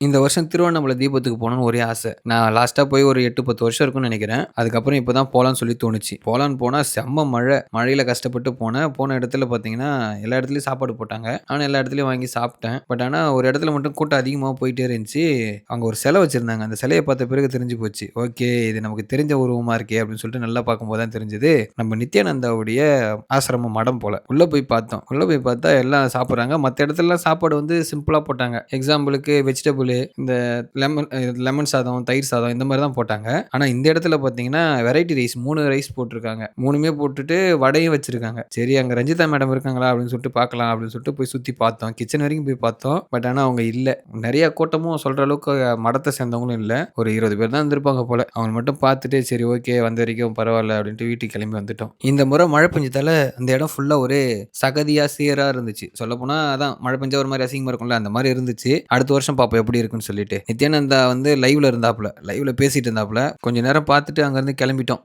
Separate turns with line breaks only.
இந்த வருஷம் திருவண்ணாமலை தீபத்துக்கு போகணும்னு ஒரே ஆசை. நான் லாஸ்ட்டாக போய் ஒரு 8, 10 வருஷம் இருக்கும்னு நினைக்கிறேன் அதுக்கப்புறம் இப்போ தான் போகலான்னு சொல்லி தோணுச்சு. போகலான்னு போனால் செம்ம மழை. மழையில் கஷ்டப்பட்டு போனேன். போன இடத்துல பார்த்தீங்கன்னா, எல்லா இடத்துலையும் சாப்பாடு போட்டாங்க. நானும் எல்லா இடத்துலையும் வாங்கி சாப்பிட்டேன். பட் ஆனால் ஒரு இடத்துல மட்டும் கூட்டம் அதிகமாக போயிட்டே இருந்துச்சு. அங்கே ஒரு சிலை வச்சுருந்தாங்க அந்த சிலையை பார்த்த பிறகு தெரிஞ்சு போச்சு. ஓகே இது நமக்கு தெரிஞ்ச உருவமாக இருக்கே! அப்படின்னு சொல்லிட்டு நல்லா பார்க்கும்போது தான் தெரிஞ்சது. நம்ம நித்யானந்தாவுடைய ஆசிரமம் மடம் போல் உள்ளே போய் பார்த்தோம். உள்ளே போய் பார்த்தா எல்லாம் சாப்பிட்றாங்க மற்ற இடத்துலலாம் சாப்பாடு வந்து சிம்பிளாக போட்டாங்க. எக்ஸாம்பிளுக்கு வெஜிடபிள் இந்த லெமன் லெமன் சாதம், தயிர் சாதம் இந்த மாதிரி தான் போட்டாங்க. ஆனால் இந்த இடத்துல பார்த்தீங்கன்னா, வெரைட்டி ரைஸ் மூணு ரைஸ் போட்டிருக்காங்க மூணுமே போட்டுட்டு வடையும் வச்சிருக்காங்க. சரி அங்கே ரஞ்சிதா மேடம் இருக்காங்களா? அப்படின்னு சொல்லிட்டு பார்க்கலாம் அப்படின்னு சொல்லிட்டு போய் சுற்றி பார்த்தோம். கிச்சன் வரைக்கும் போய் பார்த்தோம். பட் ஆனால் அவங்க இல்லை நிறைய கூட்டமும் சொல்கிற அளவுக்கு மடத்தை சேர்ந்தவங்களும் இல்லை ஒரு 20 பேர் தான் இருந்திருப்பாங்க போல. அவங்க மட்டும் பார்த்துட்டு சரி ஓகே வந்த வரைக்கும் பரவாயில்ல அப்படின்ட்டு வீட்டுக்கு கிளம்பி வந்துட்டோம். இந்த முறை மழை பெஞ்சதால அந்த இடம் ஃபுல்லாக ஒரே சகதியாக சீராக இருந்துச்சு. சொல்லப்போனால் அதான் மழை பெஞ்சா ஒரு மாதிரி அசிங்கமாக இருக்கும்ல, அந்த மாதிரி இருந்துச்சு. அடுத்த வருஷம் பார்ப்போம் எப்படி இருக்குன்னு சொல்லிட்டு. நித்யானந்தா வந்து லைவ்ல இருந்தாப்புல லைவ்ல பேசிட்டு இருந்தாப்புல கொஞ்ச நேரம் பார்த்துட்டு அங்கேருந்து கிளம்பிட்டோம்.